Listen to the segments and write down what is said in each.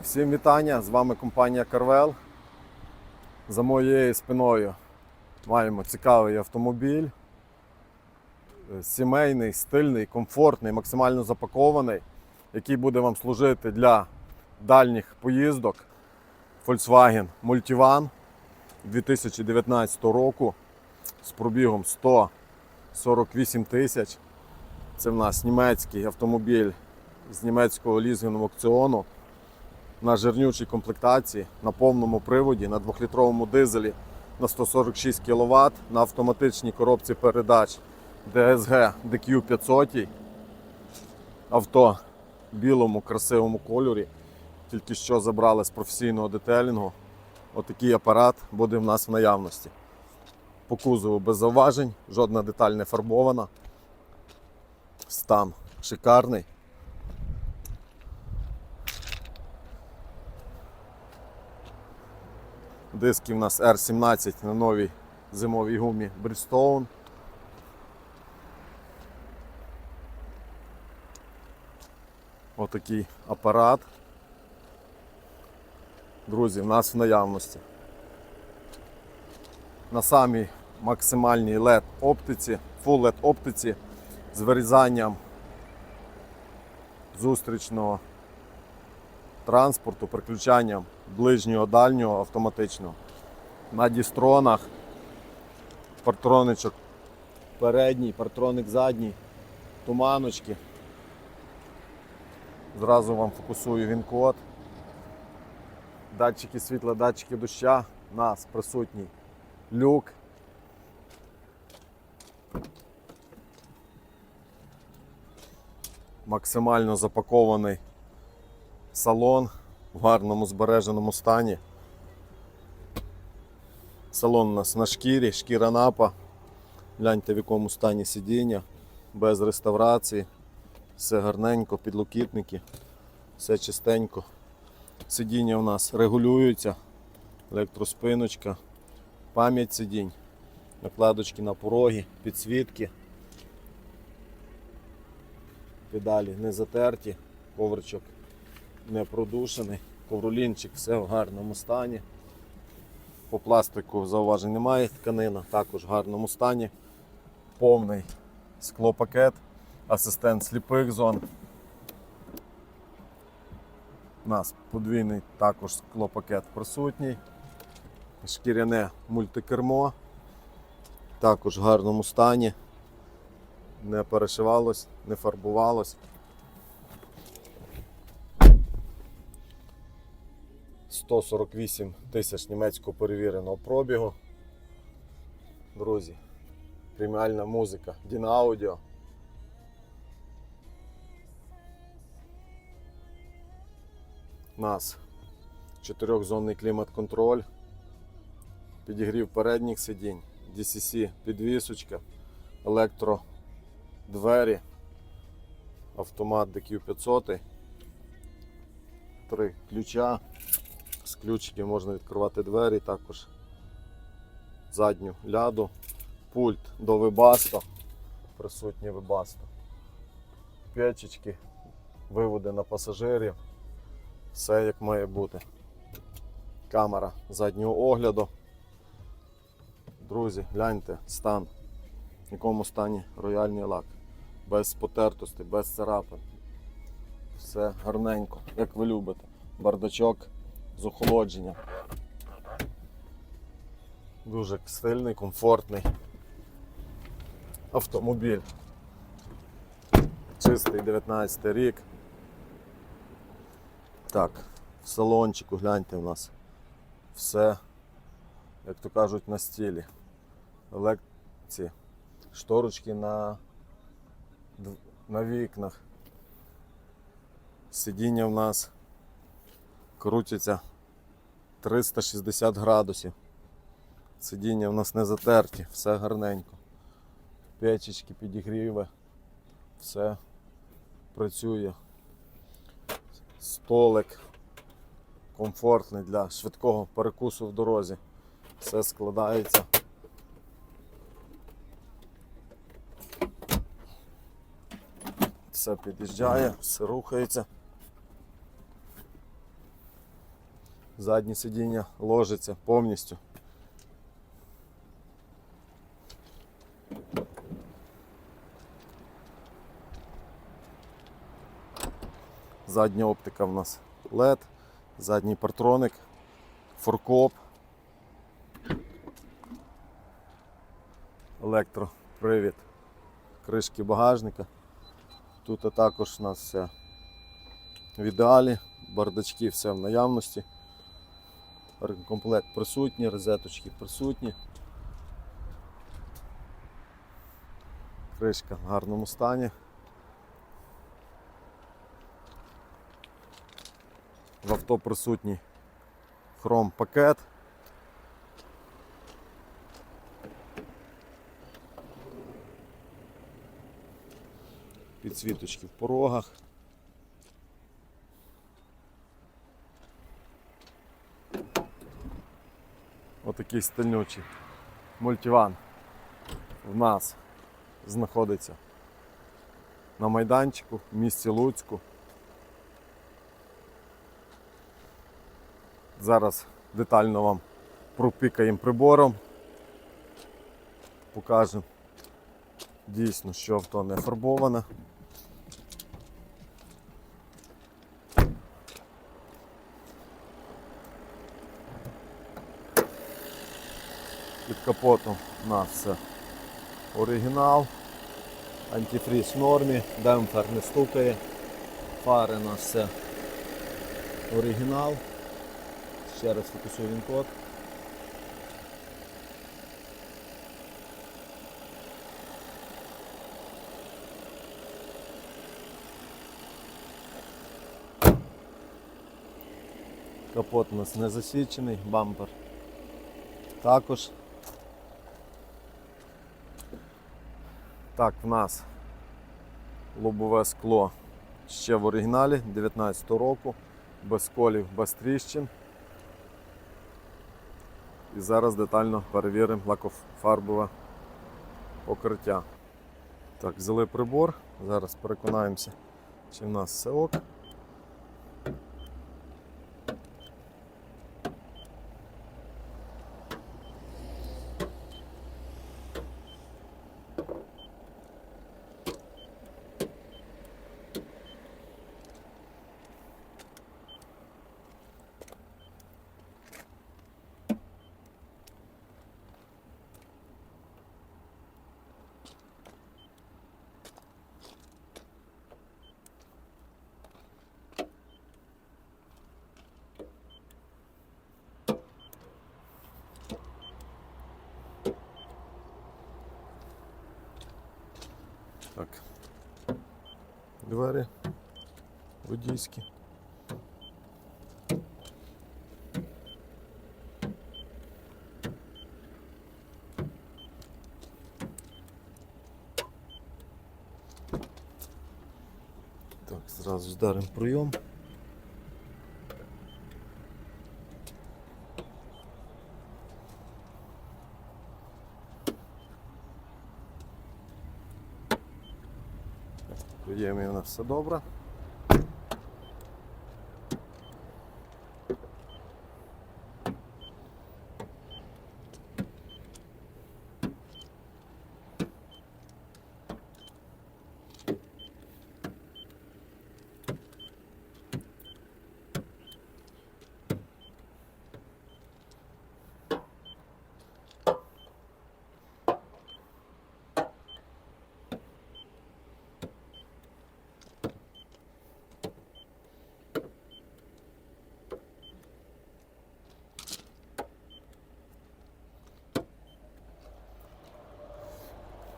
Всім вітання! З вами компанія Carvel. За моєю спиною маємо цікавий автомобіль. Е, Сімейний, стильний, комфортний, максимально запакований, який буде вам служити для дальніх поїздок. Volkswagen Multivan 2019 року з пробігом 148 тисяч. Це в нас німецький автомобіль з німецького лізингового аукціону на жирнючій комплектації, на повному приводі, на 2-літровому дизелі на 146 кВт, на автоматичній коробці передач DSG DQ 500. Авто в білому красивому кольорі. Тільки що забрали з професійного детелінгу. Отакий апарат буде в нас в наявності. По кузову без зауважень, жодна деталь не фарбована. Стан шикарний. Диски в нас R17 на новій зимовій гумі Bridgestone. Отакий апарат. Друзі, в нас в наявності. На самій максимальній LED оптиці, Full LED оптиці з вирізанням зустрічного транспорту, приключанням ближнього дальнього автоматичного. На дістронах партроничок передній, партроник задній, туманочки. Зразу вам фокусую він код. Датчики світла, датчики доща. У нас присутній люк. Максимально запакований салон в гарному збереженому стані. Салон у нас на шкірі, шкіра напа. Гляньте в якому стані сидіння, без реставрації. Все гарненько, підлокітники, все чистенько. Сидіння у нас регулюються, електроспиночка, пам'ять сидінь, накладочки на пороги, підсвітки. Педалі не затерті, ковричок не продушений, ковролінчик все в гарному стані. По пластику зауважень немає, тканина також в гарному стані. Повний склопакет, асистент сліпих зон. У нас подвійний також склопакет присутній. Шкіряне мультикермо. Також в гарному стані. Не перешивалось, не фарбувалось. 148 тисяч німецького перевіреного пробігу. Друзі, преміальна музика, Діна Аудіо. У нас. Чотирьохзонний клімат-контроль, підігрів передніх сидінь, DCC підвісочка, електродвері, автомат DQ500, три ключа. З ключиків можна відкривати двері, також задню ляду, пульт до вибасто, присутнє вибасто, печечки, виводи на пасажирів, все як має бути. Камера заднього огляду. Друзі, гляньте стан, в якому стані рояльний лак, без потертості, без царапин. Все гарненько, як ви любите. Бардачок з охолодженням. Дуже стильний, комфортний автомобіль. Чистий 19 рік. Так, в салончику гляньте у нас все, як то кажуть, на стілі. Елекці, шторочки на, на вікнах. Сидіння в нас крутяться 360 градусів. Сидіння в нас не затерті, все гарненько. Печечки, підігріви, все працює. Столик комфортний для швидкого перекусу в дорозі. Все складається. Все під'їжджає, все рухається. Заднє сидіння ложиться повністю. Задня оптика в нас LED, задній партроник, форкоп, електропривід кришки багажника. Тут також у нас все в ідеалі, бардачки все в наявності. Комплект присутній, розеточки присутні. Кришка в гарному стані. В авто присутній хром пакет. Підсвіточки в порогах. Отакий стальнючий мультиван в нас знаходиться на майданчику в місті Луцьку. Зараз детально вам пропікаємо прибором. Покажемо дійсно, що авто не фарбоване. Під капотом у нас все оригінал, антифріз в нормі, демпфер не стукає, фари у нас все оригінал. Ще раз фокусую він код. Капот у нас не засвічений, бампер також. Так, в нас лобове скло ще в оригіналі 19 року, без колів, без тріщин. І зараз детально перевіримо лакофарбове покриття. Так, взяли прибор, зараз переконаємося, чи в нас все ок. Так. Двері водійські. Так, зразу здаримо прийом. Приємно у нас все добре.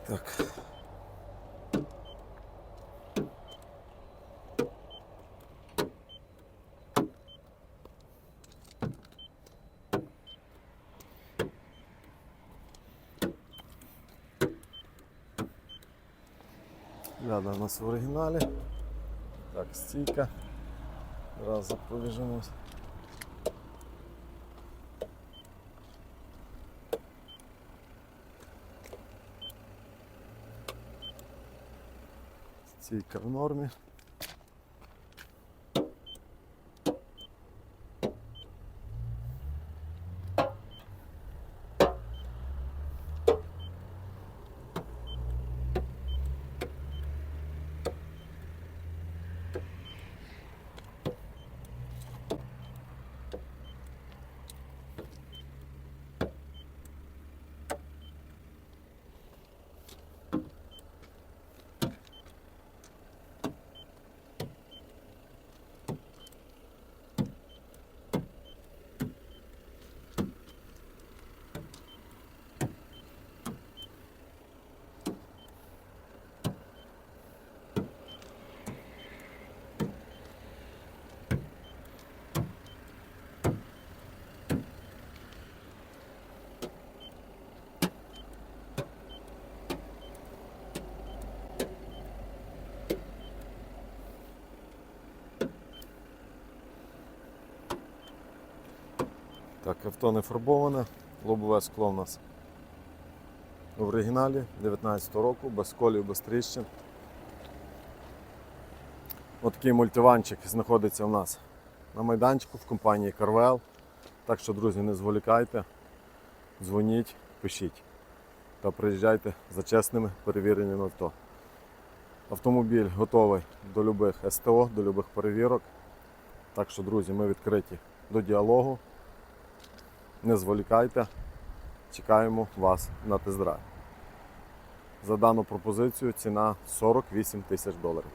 Так. Ляда у нас в оригіналі. Так, стійка. Раз пробіжимось. Стійка в нормі. Так, авто не фарбоване, лобове скло у нас в оригіналі 19 року, без колів, без тріщин. Отакий мультиванчик знаходиться у нас на майданчику в компанії Carvel. Так що, друзі, не зволікайте, дзвоніть, пишіть та приїжджайте за чесними перевіреними авто. Автомобіль готовий до любих СТО, до любих перевірок. Так що, друзі, ми відкриті до діалогу. Не зволікайте, чекаємо вас на тест-драйв. За дану пропозицію ціна 48 тисяч доларів.